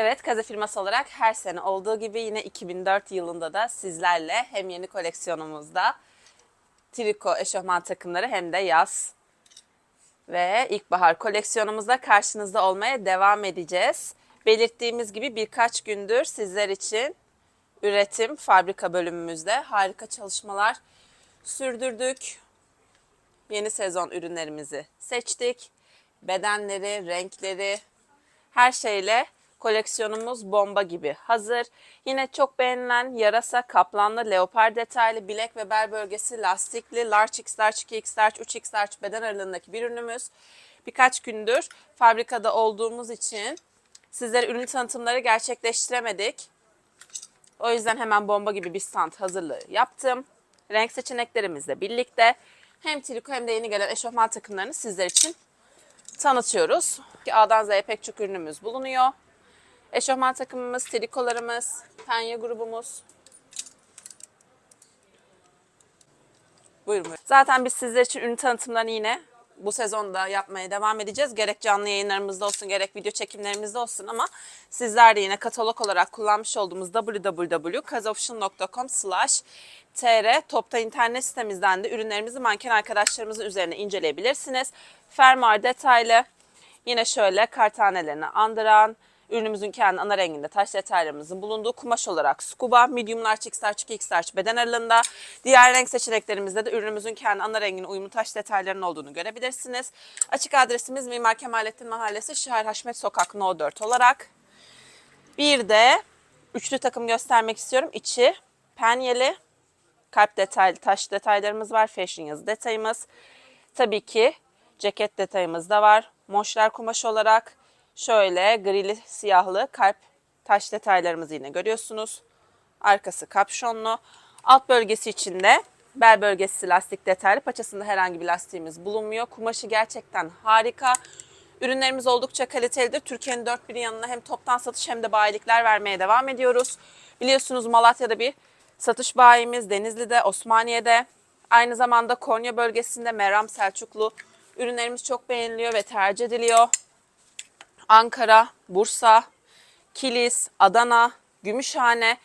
Evet, Kaze firması olarak her sene olduğu gibi yine 2004 yılında da sizlerle hem yeni koleksiyonumuzda triko eşofman takımları hem de yaz ve ilkbahar koleksiyonumuzda karşınızda olmaya devam edeceğiz. Belirttiğimiz gibi birkaç gündür sizler için üretim fabrika bölümümüzde harika çalışmalar sürdürdük. Yeni sezon ürünlerimizi seçtik. Bedenleri, renkleri, her şeyle koleksiyonumuz bomba gibi hazır. Yine çok beğenilen yarasa, kaplanlı, leopar detaylı, bilek ve bel bölgesi lastikli, large x, large 2x, large 3x, large beden aralığındaki bir ürünümüz. Birkaç gündür fabrikada olduğumuz için sizlere ürün tanıtımları gerçekleştiremedik. O yüzden hemen bomba gibi bir stand hazırlığı yaptım. Renk seçeneklerimizle birlikte hem triko hem de yeni gelen eşofman takımlarını sizler için tanıtıyoruz. A'dan Z'ye pek çok ürünümüz bulunuyor. Eşofman takımımız, trikolarımız, penye grubumuz. Buyurun buyurun. Zaten biz sizler için ürün tanıtımlarını yine bu sezonda yapmaya devam edeceğiz. Gerek canlı yayınlarımızda olsun gerek video çekimlerimizde olsun ama sizler de yine katalog olarak kullanmış olduğumuz www.kazofficial.com slash tr topta internet sitemizden de ürünlerimizi manken arkadaşlarımızın üzerine inceleyebilirsiniz. Fermuar detaylı yine şöyle kartanelerini andıran Ürünümüzün kendi ana renginde taş detaylarımızın bulunduğu kumaş olarak scuba, medium large, x large, 2x large beden aralığında. Diğer renk seçeneklerimizde de ürünümüzün kendi ana rengine uyumlu taş detaylarının olduğunu görebilirsiniz. Açık adresimiz Mimar Kemalettin Mahallesi Şahir Haşmet Sokak No 4 olarak. Bir de üçlü takım göstermek istiyorum. İçi penyeli, kalp detaylı taş detaylarımız var. Fashion yazı detayımız. Tabii ki ceket detayımız da var. Moşlar kumaş olarak şöyle grili siyahlı kalp taş detaylarımızı yine görüyorsunuz. Arkası kapşonlu. Alt bölgesi içinde bel bölgesi lastik detaylı. Paçasında herhangi bir lastiğimiz bulunmuyor. Kumaşı gerçekten harika. Ürünlerimiz oldukça kalitelidir. Türkiye'nin dört bir yanına hem toptan satış hem de bayilikler vermeye devam ediyoruz. Biliyorsunuz Malatya'da bir satış bayimiz, Denizli'de, Osmaniye'de. Aynı zamanda Konya bölgesinde Meram Selçuklu ürünlerimiz çok beğeniliyor ve tercih ediliyor. Ankara, Bursa, Kilis, Adana, Gümüşhane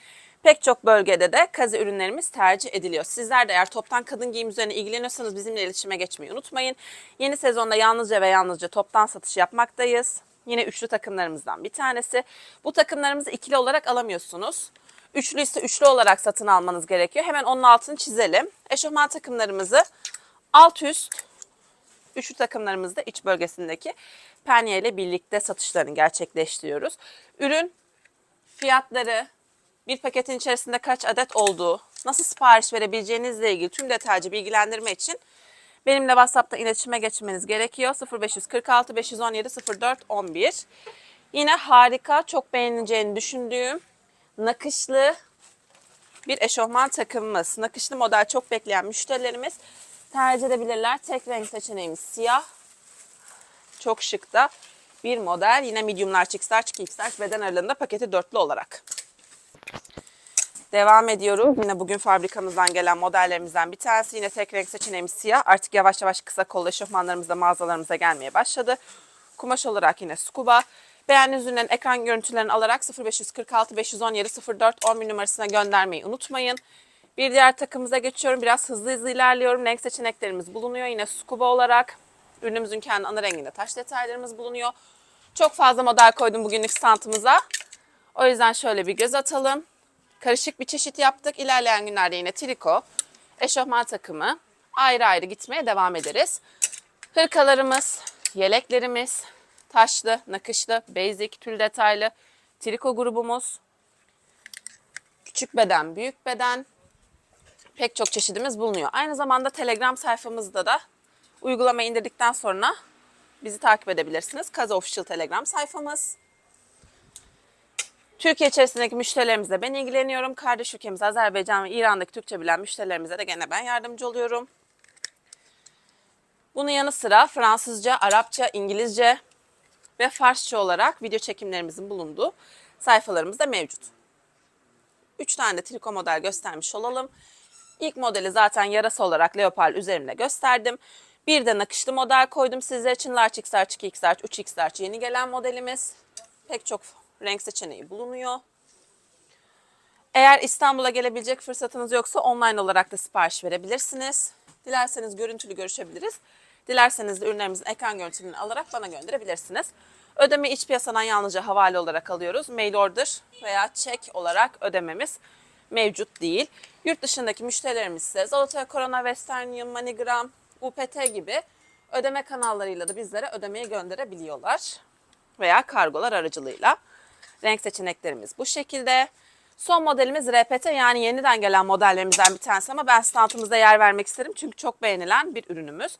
pek çok bölgede de kaze ürünlerimiz tercih ediliyor. Sizler de eğer toptan kadın giyim üzerine ilgileniyorsanız bizimle iletişime geçmeyi unutmayın. Yeni sezonda yalnızca ve yalnızca toptan satış yapmaktayız. Yine üçlü takımlarımızdan bir tanesi. Bu takımlarımızı ikili olarak alamıyorsunuz. Üçlü ise üçlü olarak satın almanız gerekiyor. Hemen onun altını çizelim. Eşofman takımlarımızı alt üst üçlü takımlarımızda iç bölgesindeki penye ile birlikte satışlarını gerçekleştiriyoruz. Ürün fiyatları, bir paketin içerisinde kaç adet olduğu, nasıl sipariş verebileceğinizle ilgili tüm detaycı bilgilendirme için benimle WhatsApp'ta iletişime geçmeniz gerekiyor. 0546 517 04 11. Yine harika, çok beğeneceğini düşündüğüm nakışlı bir eşofman takımımız. Nakışlı model çok bekleyen müşterilerimiz tercih edebilirler. Tek renk seçeneğimiz siyah. Çok şık da bir model. Yine medium large, x large, 2x large beden aralığında paketi dörtlü olarak. Devam ediyorum. Yine bugün fabrikamızdan gelen modellerimizden bir tanesi. Yine tek renk seçeneğimiz siyah. Artık yavaş yavaş kısa kollu eşofmanlarımız da mağazalarımıza gelmeye başladı. Kumaş olarak yine scuba. Beğendiğiniz ürünlerin ekran görüntülerini alarak 0546 517 04 11 numarasına göndermeyi unutmayın. Bir diğer takımıza geçiyorum. Biraz hızlı hızlı ilerliyorum. Renk seçeneklerimiz bulunuyor. Yine scuba olarak. Ürünümüzün kendi ana renginde taş detaylarımız bulunuyor. Çok fazla model koydum bugünlük standımıza. O yüzden şöyle bir göz atalım. Karışık bir çeşit yaptık. İlerleyen günlerde yine triko, eşofman takımı ayrı ayrı gitmeye devam ederiz. Hırkalarımız, yeleklerimiz, taşlı, nakışlı, basic, tül detaylı, triko grubumuz, küçük beden, büyük beden, pek çok çeşidimiz bulunuyor. Aynı zamanda Telegram sayfamızda da uygulama indirdikten sonra bizi takip edebilirsiniz. Kaza Official Telegram sayfamız. Türkiye içerisindeki müşterilerimizle ben ilgileniyorum. Kardeş ülkemiz Azerbaycan ve İran'daki Türkçe bilen müşterilerimize de gene ben yardımcı oluyorum. Bunun yanı sıra Fransızca, Arapça, İngilizce ve Farsça olarak video çekimlerimizin bulunduğu sayfalarımız da mevcut. 3 tane de triko model göstermiş olalım. İlk modeli zaten yarası olarak leopar üzerimde gösterdim. Bir de nakışlı model koydum sizler için. Large X, Large 2X, Large 3X, Large yeni gelen modelimiz. Pek çok renk seçeneği bulunuyor. Eğer İstanbul'a gelebilecek fırsatınız yoksa online olarak da sipariş verebilirsiniz. Dilerseniz görüntülü görüşebiliriz. Dilerseniz de ürünlerimizin ekran görüntülerini alarak bana gönderebilirsiniz. Ödeme iç piyasadan yalnızca havale olarak alıyoruz. Mail order veya çek olarak ödememiz mevcut değil. Yurt dışındaki müşterilerimiz ise Zolotoy Corona, Western Union, MoneyGram, UPT gibi ödeme kanallarıyla da bizlere ödemeyi gönderebiliyorlar. Veya kargolar aracılığıyla. Renk seçeneklerimiz bu şekilde. Son modelimiz RPT yani yeniden gelen modellerimizden bir tanesi ama ben standımızda yer vermek isterim çünkü çok beğenilen bir ürünümüz.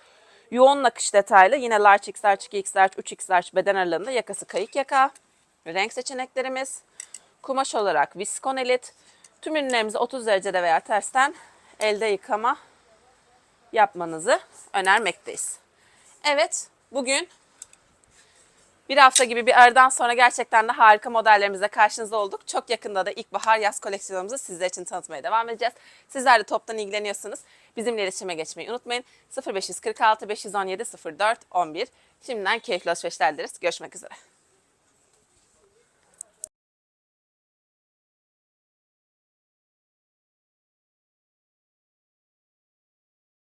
Yoğun nakış detaylı yine large x large, 2x large, 3x large beden aralığında yakası kayık yaka. Renk seçeneklerimiz kumaş olarak viskon elit. Tüm ürünlerimizi 30 derecede veya tersten elde yıkama yapmanızı önermekteyiz. Evet bugün bir hafta gibi bir aradan sonra gerçekten de harika modellerimizle karşınızda olduk. Çok yakında da ilkbahar yaz koleksiyonumuzu sizler için tanıtmaya devam edeceğiz. Sizler de toptan ilgileniyorsunuz. Bizimle iletişime geçmeyi unutmayın. 0546 517 04 11. Şimdiden keyifli alışverişler dileriz. Görüşmek üzere.